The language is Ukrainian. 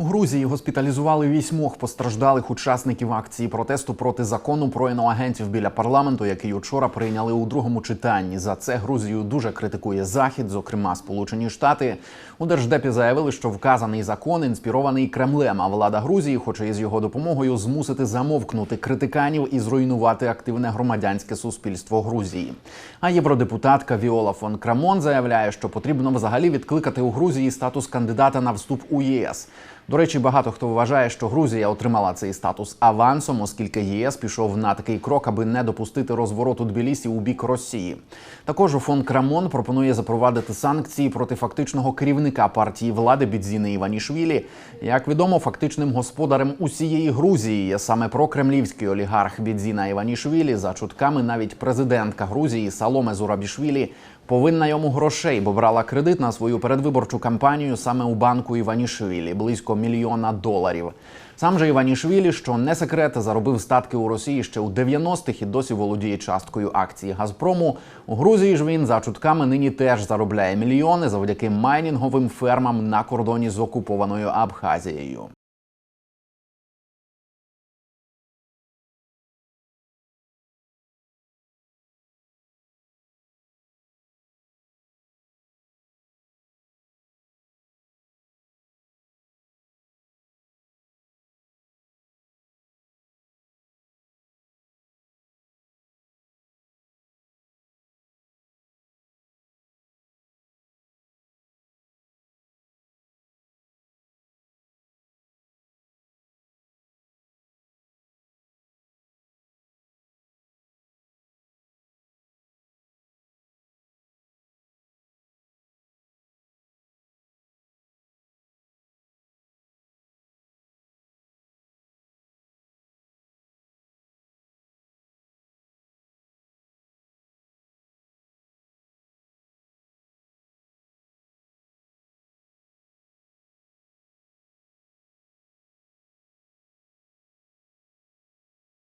У Грузії госпіталізували вісьмох постраждалих учасників акції протесту проти закону про іноагентів біля парламенту, який учора прийняли у другому читанні. За це Грузію дуже критикує Захід, зокрема Сполучені Штати. У держдепі заявили, що вказаний закон інспірований Кремлем. А влада Грузії хоче із його допомогою змусити замовкнути критиканів і зруйнувати активне громадянське суспільство Грузії. А євродепутатка Віола фон Крамон заявляє, що потрібно взагалі відкликати у Грузії статус кандидата на вступ у ЄС. До речі, багато хто вважає, що Грузія отримала цей статус авансом, оскільки ЄС пішов на такий крок, аби не допустити розвороту Тбілісі у бік Росії. Також фон Крамон пропонує запровадити санкції проти фактичного керівника партії влади Бідзіни Іванішвілі. Як відомо, фактичним господарем усієї Грузії є саме прокремлівський олігарх Бідзіна Іванішвілі. За чутками навіть президентка Грузії Саломе Зурабішвілі повинна йому грошей, бо брала кредит на свою передвиборчу кампанію саме у банку Іванішвілі близько мільйона доларів. Сам же Іванішвілі, що не секрет, заробив статки у Росії ще у 90-х і досі володіє часткою акції Газпрому. У Грузії ж він за чутками нині теж заробляє мільйони завдяки майнінговим фермам на кордоні з окупованою Абхазією.